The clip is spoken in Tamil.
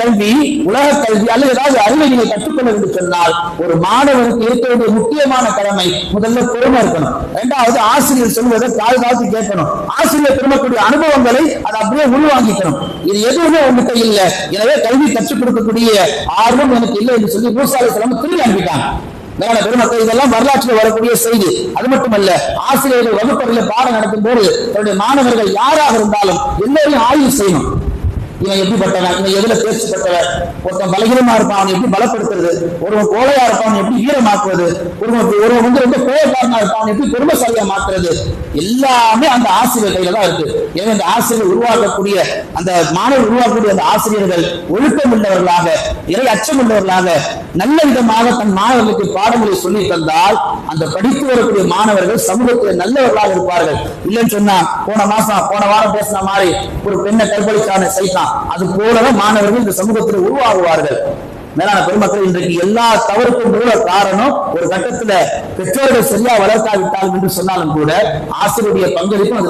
கல்வி உலக கல்வி அல்லது ஏதாவது அறிவை நீங்கள் கற்றுக்கொள்ள வேண்டும் சொன்னால் ஒரு மாணவனுக்கு இருக்க வேண்டிய முக்கியமான கடமை முதல்ல பொறுமை இருக்கணும். இரண்டாவது ஆசிரியர் சொல்வதை கால் காத்து கேட்கணும். ஆசிரியர் திரும்பக்கூடிய அனுபவங்களை அதை அப்படியே உள்வாங்கிக்கணும். இது எதுவுமே உங்ககிட்ட இல்ல. எனவே கல்வி கற்றுக் கொடுக்கக்கூடிய ஆர்வம் எனக்கு இல்லை என்று சொல்லி மூசாலை சிலம்பு திரும்பி அனுப்பிட்டாங்க மேல பெருமக்கள் இதெல்லாம் வரலாற்றில் வரக்கூடிய செய்தி. அது மட்டுமல்ல ஆசிரியர்கள் வகுப்பறையில் பாடம் நடத்தும் போது தன்னுடைய மாணவர்கள் யாராக இருந்தாலும் எல்லோரையும் ஆய்வு செய்யணும். இவன் எப்படிப்பட்டவன்? இவன் எதுல தேர்ச்சி பெற்றவன் ஒருத்தன் பலகீனமா இருப்பான் அவனை எப்படி பலப்படுத்துறது? ஒருவன் கோலையா இருப்பான் அவனை எப்படி ஈரமாக்குவது? ஒருவன் ஒருவன் வந்து ரொம்ப கோயக்காரனா இருப்பான் அவனை எப்படி பெருமசாலியா மாத்துறது? எல்லாமே அந்த ஆசிரியர் கையில தான் இருக்கு. ஏன்னா இந்த ஆசிரியர் உருவாக்கக்கூடிய அந்த மாணவர் உருவாக்கக்கூடிய அந்த ஆசிரியர்கள் ஒழுக்கம் உள்ளவர்களாக இறை அச்சம் உள்ளவர்களாக நல்ல விதமாக தன் மாணவர்களுக்கு பாடங்களை சொல்லி தந்தால் அந்த படித்து வரக்கூடிய மாணவர்கள் சமூகத்தில் நல்லவர்களாக இருப்பார்கள். இல்லைன்னு சொன்னா போன மாசம் போன வாரம் பேசின மாதிரி ஒரு பெண்ணை கற்பழிக்கான சைத்தான். அது போலதான் மாணவர்கள் இந்த சமூகத்தில் உருவாகுவார்கள். மேலான பெருமக்கள் இன்றைக்கு எல்லா தவறுக்கும் மூல காரணம் ஒரு கட்டத்துல பெற்றோர்கள் சரியா வளர்க்காவிட்டால் என்று சொன்னாலும் கூட ஆசிரியருடைய பங்களிப்பும்